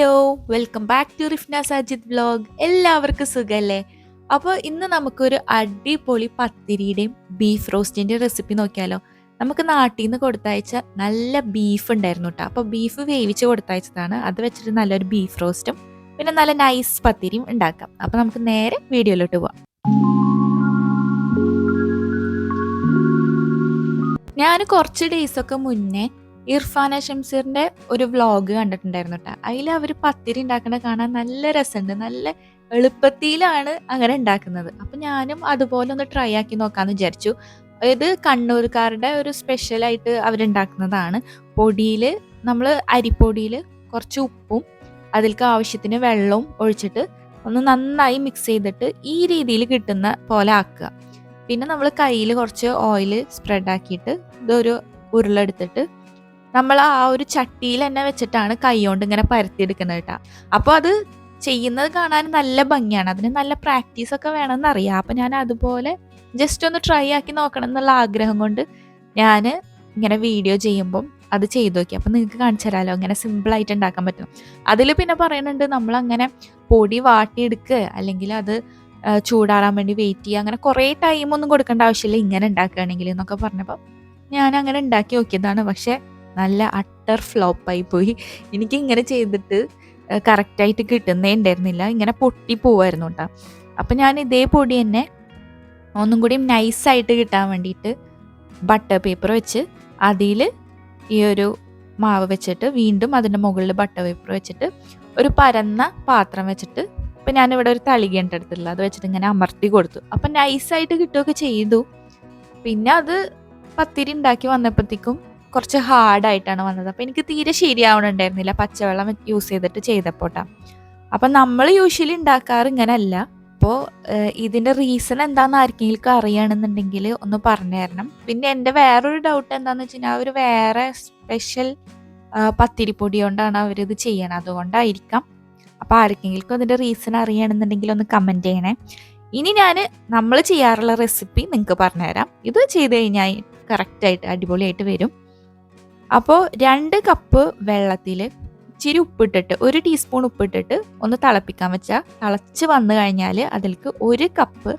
Hello welcome back to Rifna Sajid vlog എല്ലാവർക്കും സുഖല്ലേ? അപ്പോൾ ഇന്ന് നമുക്കൊരു അടിപൊളി പത്തിരിയുടെയും ബീഫ് റോസ്റ്റിന്റെ റെസിപ്പി നോക്കിയാലോ. നമുക്ക് നാട്ടിൽ നിന്ന് കൊടുത്തയച്ച നല്ല ബീഫ് ഉണ്ടായിരുന്നു കേട്ടോ അപ്പോൾ ബീഫ് വേവിച്ച് കൊടുത്തയച്ചതാണ്. അത് വെച്ചിട്ട് നല്ലൊരു ബീഫ് റോസ്റ്റും പിന്നെ നല്ല നൈസ് പത്തിരിയും ഉണ്ടാക്കാം. അപ്പോൾ നമുക്ക് നേരെ വീഡിയോയിലോട്ട് പോവാം. ഞാൻ കുറച്ച് ഡേയ്സൊക്കെ മുന്നേ ഇർഫാന ഷംസീറിന്റെ ഒരു വ്ളോഗ് കണ്ടിട്ടുണ്ടായിരുന്നു കേട്ടോ അതിൽ അവർ പത്തിരി ഉണ്ടാക്കണ കാണാൻ നല്ല രസമുണ്ട്. നല്ല എളുപ്പത്തിലാണ് അങ്ങനെ ഉണ്ടാക്കുന്നത്. അപ്പൊ ഞാനും അതുപോലെ ഒന്ന് ട്രൈ ആക്കി നോക്കാന്ന് വിചാരിച്ചു. ഇത് കണ്ണൂർക്കാരുടെ ഒരു സ്പെഷ്യൽ ആയിട്ട് അവരുണ്ടാക്കുന്നതാണ് പൊടിയിൽ നമ്മൾ അരിപ്പൊടിയിൽ കുറച്ച് ഉപ്പും അതിലേക്ക് ആവശ്യത്തിന് വെള്ളവും ഒഴിച്ചിട്ട് ഒന്ന് നന്നായി മിക്സ് ചെയ്തിട്ട് ഈ രീതിയിൽ കിട്ടുന്ന പോലെ ആക്കുക. പിന്നെ നമ്മൾ കയ്യിൽ കുറച്ച് ഓയിൽ സ്പ്രെഡ് ആക്കിയിട്ട് ഇതൊരു ഉരുളെടുത്തിട്ട് നമ്മൾ ആ ഒരു ചട്ടിയിൽ തന്നെ വെച്ചിട്ടാണ് കൈ കൊണ്ട് ഇങ്ങനെ പരത്തിയെടുക്കുന്നത് കേട്ടോ. അപ്പോൾ അത് ചെയ്യുന്നത് കാണാൻ നല്ല ഭംഗിയാണ്. അതിന് നല്ല പ്രാക്ടീസ് ഒക്കെ വേണമെന്ന് അറിയാം അപ്പം ഞാൻ അതുപോലെ ജസ്റ്റ് ഒന്ന് ട്രൈ ആക്കി നോക്കണം എന്നുള്ള ആഗ്രഹം കൊണ്ട് ഞാൻ ഇങ്ങനെ വീഡിയോ ചെയ്യുമ്പം അത് ചെയ്തു നോക്കി. അപ്പം നിങ്ങൾക്ക് കാണിച്ചു തരാമല്ലോ അങ്ങനെ സിമ്പിളായിട്ട് ഉണ്ടാക്കാൻ പറ്റും. അതിൽ പിന്നെ പറയുന്നുണ്ട് നമ്മൾ അങ്ങനെ പൊടി വാട്ടിയെടുക്കുക അല്ലെങ്കിൽ അത് ചൂടാറാൻ വേണ്ടി വെയിറ്റ് ചെയ്യുക. അങ്ങനെ കുറേ ടൈമൊന്നും കൊടുക്കേണ്ട ആവശ്യമില്ല. ഇങ്ങനെ ഉണ്ടാക്കുകയാണെങ്കിൽ എന്നൊക്കെ പറഞ്ഞപ്പോൾ ഞാൻ അങ്ങനെ ഉണ്ടാക്കി നോക്കിയതാണ്. പക്ഷേ നല്ല അട്ടർ ഫ്ലോപ്പായി പോയി. എനിക്ക് ഇങ്ങനെ ചെയ്തിട്ട് കറക്റ്റായിട്ട് കിട്ടുന്നേ ഉണ്ടായിരുന്നില്ല. ഇങ്ങനെ പൊട്ടി പോവായിരുന്നു കേട്ടോ അപ്പം ഞാൻ ഇതേ പൊടി തന്നെ ഒന്നും കൂടി നൈസായിട്ട് കിട്ടാൻ വേണ്ടിയിട്ട് ബട്ടർ പേപ്പർ വെച്ച് അതിൽ ഈ ഒരു മാവ് വെച്ചിട്ട് വീണ്ടും അതിന്റെ മുകളിൽ ബട്ടർ പേപ്പർ വെച്ചിട്ട് ഒരു പരന്ന പാത്രം വെച്ചിട്ട് ഇപ്പം ഞാനിവിടെ ഒരു തളികയുണ്ട് എടുത്തിട്ടുള്ളത് അത് വെച്ചിട്ട് ഇങ്ങനെ അമർത്തി കൊടുത്തു. അപ്പം നൈസായിട്ട് കിട്ടുകയൊക്കെ ചെയ്തു. പിന്നെ അത് പത്തിരി ഉണ്ടാക്കി വന്നപ്പോഴത്തേക്കും കുറച്ച് ഹാർഡായിട്ടാണ് വന്നത്. അപ്പോൾ എനിക്ക് തീരെ ശരിയാവണുണ്ടായിരുന്നില്ല. പച്ചവെള്ളം യൂസ് ചെയ്തിട്ട് ചെയ്തപ്പോട്ടാ. അപ്പം നമ്മൾ യൂഷ്വലി ഉണ്ടാക്കാറ് ഇങ്ങനല്ല. അപ്പോൾ ഇതിന്റെ റീസൺ എന്താണെന്ന് ആർക്കെങ്കിലും അറിയണമെന്നുണ്ടെങ്കിൽ ഒന്ന് പറഞ്ഞു തരണം. പിന്നെ എന്റെ വേറൊരു ഡൗട്ട് എന്താണെന്ന് വെച്ച് കഴിഞ്ഞാൽ അവർ വേറെ സ്പെഷ്യൽ പത്തിരിപ്പൊടി കൊണ്ടാണ് അവരിത് ചെയ്യണത്. അതുകൊണ്ടായിരിക്കാം. അപ്പോൾ ആർക്കെങ്കിലും അതിന്റെ റീസൺ അറിയണമെന്നുണ്ടെങ്കിൽ ഒന്ന് കമന്റ് ചെയ്യണേ. ഇനി ഞാൻ നമ്മൾ ചെയ്യാറുള്ള റെസിപ്പി നിങ്ങൾക്ക് പറഞ്ഞുതരാം ഇത് ചെയ്ത് കഴിഞ്ഞാൽ കറക്റ്റായിട്ട് അടിപൊളിയായിട്ട് വരും. അപ്പോൾ രണ്ട് കപ്പ് വെള്ളത്തിൽ ഇച്ചിരി ഉപ്പിട്ടിട്ട് ഒരു ടീസ്പൂൺ ഉപ്പിട്ടിട്ട് ഒന്ന് തിളപ്പിക്കാൻ വെച്ചാൽ തിളച്ച് വന്നു കഴിഞ്ഞാൽ അതിലേക്ക് ഒരു കപ്പ്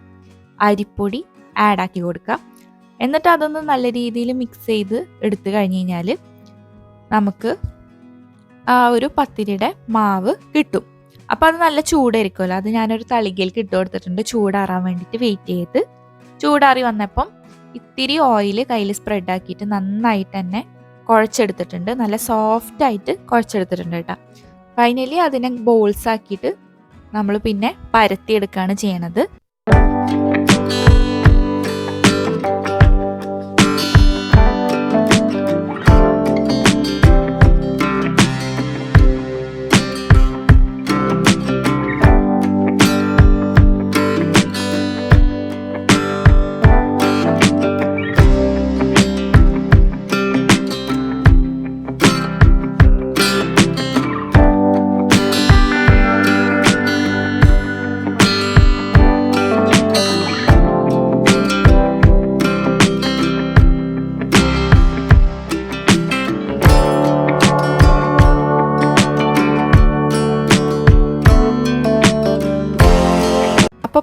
അരിപ്പൊടി ആഡാക്കി കൊടുക്കുക എന്നിട്ട് അതൊന്ന് നല്ല രീതിയിൽ മിക്സ് ചെയ്ത് എടുത്തു കഴിഞ്ഞ് കഴിഞ്ഞാൽ നമുക്ക് ആ ഒരു പത്തിരിയുടെ മാവ് കിട്ടും. അപ്പം അത് നല്ല ചൂടായിരിക്കുമല്ലോ? അത് ഞാനൊരു തളികയിലേക്ക് ഇട്ട് കൊടുത്തിട്ടുണ്ട്. ചൂടാറാൻ വേണ്ടിയിട്ട് വെയിറ്റ് ചെയ്ത്. ചൂടാറി വന്നപ്പം ഇത്തിരി ഓയിൽ കയ്യിൽ സ്പ്രെഡ് ആക്കിയിട്ട് നന്നായിട്ട് തന്നെ കുഴച്ചെടുത്തിട്ടുണ്ട്. നല്ല സോഫ്റ്റ് ആയിട്ട് കുഴച്ചെടുത്തിട്ടുണ്ട് കേട്ടോ. ഫൈനലി അതിനെ ബോൾസ് ആക്കിയിട്ട് നമ്മൾ പിന്നെ പരത്തിയെടുക്കുകയാണ് ചെയ്യണത്.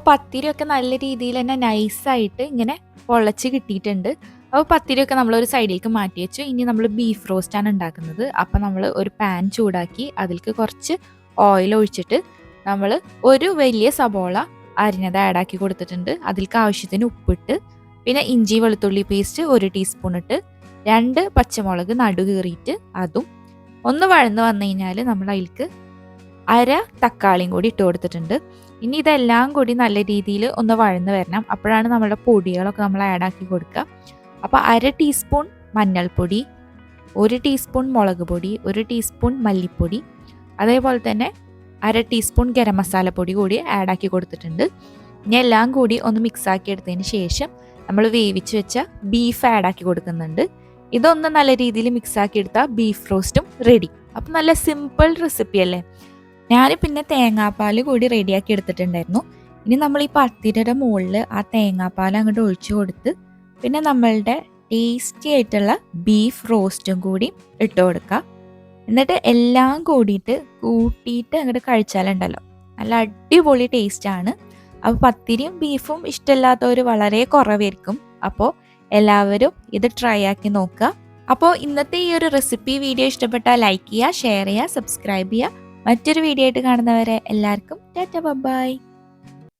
പത്തിരിയൊക്കെ നല്ല രീതിയിൽ തന്നെ നൈസായിട്ട് ഇങ്ങനെ പൊളച്ച് കിട്ടിയിട്ടുണ്ട്. അപ്പോൾ പത്തിരിയൊക്കെ ഒരു സൈഡിലേക്ക് മാറ്റി വെച്ചു. ഇനി നമ്മൾ ബീഫ് റോസ്റ്റാണ് ഉണ്ടാക്കുന്നത്. അപ്പോൾ നമ്മൾ ഒരു പാൻ ചൂടാക്കി അതിലേക്ക് കുറച്ച് ഓയിൽ ഒഴിച്ചിട്ട് നമ്മൾ ഒരു വലിയ സബോള അരിഞ്ഞത് ആഡാക്കി കൊടുത്തിട്ടുണ്ട്. അതിലേക്ക് ആവശ്യത്തിന് ഉപ്പിട്ട് പിന്നെ ഇഞ്ചി വെളുത്തുള്ളി പേസ്റ്റ് ഒരു ടീസ്പൂൺ ഇട്ട് രണ്ട് പച്ചമുളക് നടു കീറിയിട്ട് അതും ഒന്ന് വഴന്ന് വന്നു കഴിഞ്ഞാൽ നമ്മൾ അതിലേക്ക് അര തക്കാളിയും കൂടി ഇട്ട് കൊടുത്തിട്ടുണ്ട്. ഇനി ഇതെല്ലാം കൂടി നല്ല രീതിയിൽ ഒന്ന് വഴന്ന് വരണം. അപ്പോഴാണ് നമ്മുടെ പൊടികളൊക്കെ നമ്മൾ ആഡ് ആക്കി കൊടുക്കുക. അപ്പോൾ അര ടീസ്പൂൺ മഞ്ഞൾപ്പൊടി ഒരു ടീസ്പൂൺ മുളക് പൊടി ഒരു ടീസ്പൂൺ മല്ലിപ്പൊടി അതേപോലെ തന്നെ അര ടീസ്പൂൺ ഗരം മസാലപ്പൊടി കൂടി ആഡാക്കി കൊടുത്തിട്ടുണ്ട്. ഇനി എല്ലാം കൂടി ഒന്ന് മിക്സ് ആക്കി എടുത്തതിന് ശേഷം നമ്മൾ വേവിച്ച് വെച്ച ബീഫ് ആഡ് ആക്കി കൊടുക്കുന്നുണ്ട്. ഇതൊന്ന് നല്ല രീതിയിൽ മിക്സ് ആക്കി എടുത്താൽ ബീഫ് റോസ്റ്റും റെഡി അപ്പം നല്ല സിമ്പിൾ റെസിപ്പി അല്ലേ? ഞാൻ പിന്നെ തേങ്ങാപ്പാൽ കൂടി റെഡിയാക്കി എടുത്തിട്ടുണ്ടായിരുന്നു. ഇനി നമ്മൾ ഈ പത്തിരിയുടെ മുകളിൽ ആ തേങ്ങാപ്പാൽ അങ്ങോട്ട് ഒഴിച്ചു കൊടുത്ത് പിന്നെ നമ്മളുടെ ടേസ്റ്റി ആയിട്ടുള്ള ബീഫ് റോസ്റ്റും കൂടി ഇട്ട് കൊടുക്കുക എന്നിട്ട് എല്ലാം കൂടിയിട്ട് കൂട്ടിയിട്ട് അങ്ങോട്ട് കഴിച്ചാലുണ്ടല്ലോ. നല്ല അടിപൊളി ടേസ്റ്റ് ആണ്. അപ്പോൾ പത്തിരിയും ബീഫും ഇഷ്ടമില്ലാത്തവർ വളരെ കുറവായിരിക്കും. അപ്പോൾ എല്ലാവരും ഇത് ട്രൈ ആക്കി നോക്കുക. അപ്പോൾ ഇന്നത്തെ ഈ ഒരു റെസിപ്പി വീഡിയോ ഇഷ്ടപ്പെട്ടാൽ ലൈക്ക് ചെയ്യുക ഷെയർ ചെയ്യുക സബ്സ്ക്രൈബ് ചെയ്യുക. മറ്റൊരു വീഡിയോ ആയിട്ട് കാണുന്നവരെ എല്ലാവർക്കും ടാറ്റ ബൈ